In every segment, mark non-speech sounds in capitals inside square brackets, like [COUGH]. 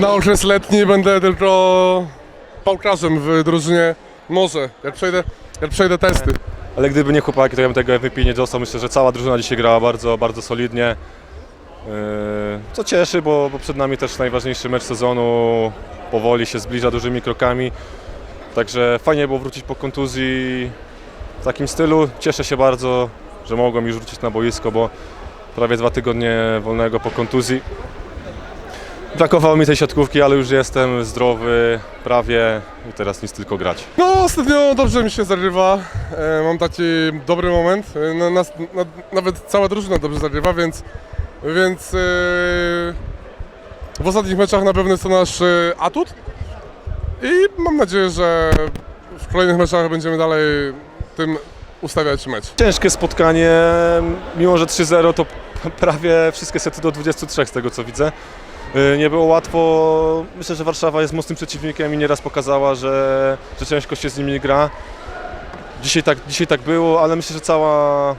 Na okres letni będę tylko pałkarzem w drużynie Morze, jak przejdę, jak przejdę testy. Ale gdyby nie chłopaki, to ja bym tego MVP nie dostał. Myślę, że cała drużyna dzisiaj grała bardzo, bardzo solidnie. Yy, Co cieszy, bo, bo przed nami też najważniejszy mecz sezonu. Powoli się zbliża dużymi krokami. Także fajnie było wrócić po kontuzji w takim stylu. Cieszę się bardzo, że mogłem już wrócić na boisko, bo prawie dwa tygodnie wolnego po kontuzji. Brakowało mi tej siatkówki, ale już jestem zdrowy prawie i teraz nic tylko grać. No, ostatnio dobrze mi się zagrywa. E, mam taki dobry moment. E, na, na, nawet cała drużyna dobrze zagrywa, więc, więc e, w ostatnich meczach na pewno jest to nasz e, atut. I mam nadzieję, że w kolejnych meczach będziemy dalej tym ustawiać mecz. Ciężkie spotkanie, mimo że 3-0 to [LAUGHS] prawie wszystkie sety do 23 z tego co widzę. Yy, Nie było łatwo. Myślę, że Warszawa jest mocnym przeciwnikiem i nieraz pokazała, że, że ciężko się z nimi gra. Dzisiaj tak, dzisiaj tak było, ale myślę, że cała,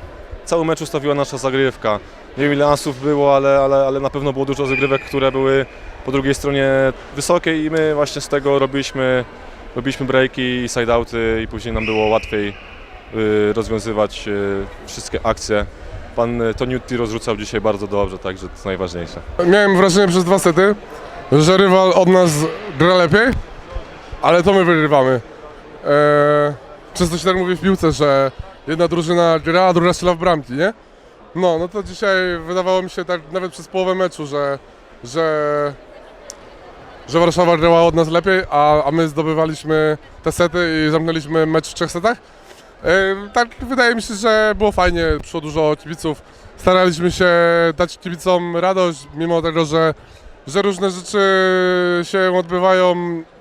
cały mecz ustawiła nasza zagrywka. Nie wiem ile asów było, ale, ale, ale na pewno było dużo zagrywek, które były po drugiej stronie wysokie i my właśnie z tego robiliśmy, robiliśmy breaki i sideouty i później nam było łatwiej y, rozwiązywać y, wszystkie akcje. Pan y, Toniutti rozrzucał dzisiaj bardzo dobrze, także to jest najważniejsze. Miałem wrażenie przez dwa sety, że rywal od nas gra lepiej, ale to my wygrywamy. Eee, często się tak mówi w piłce, że jedna drużyna gra, a druga strzela w bramki, nie? No, no to dzisiaj wydawało mi się tak nawet przez połowę meczu, że, że, że Warszawa grała od nas lepiej, a, a my zdobywaliśmy te sety i zamknęliśmy mecz w trzech setach. Tak wydaje mi się, że było fajnie, przyszło dużo kibiców. Staraliśmy się dać kibicom radość, mimo tego, że, że różne rzeczy się odbywają.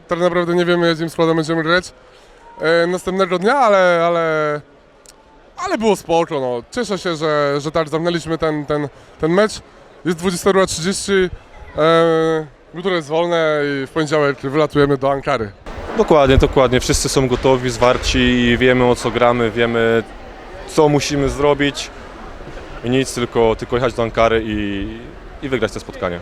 Tak naprawdę nie wiemy, jakim składem będziemy grać e, następnego dnia, ale, ale, ale było spoko. No. Cieszę się, że, że tak zamknęliśmy ten, ten, ten mecz. Jest 22.30, e, jutro jest wolne i w poniedziałek wylatujemy do Ankary. Dokładnie, dokładnie. Wszyscy są gotowi, zwarci i wiemy o co gramy, wiemy co musimy zrobić. I nic, tylko, tylko jechać do Ankary i, i wygrać to spotkanie.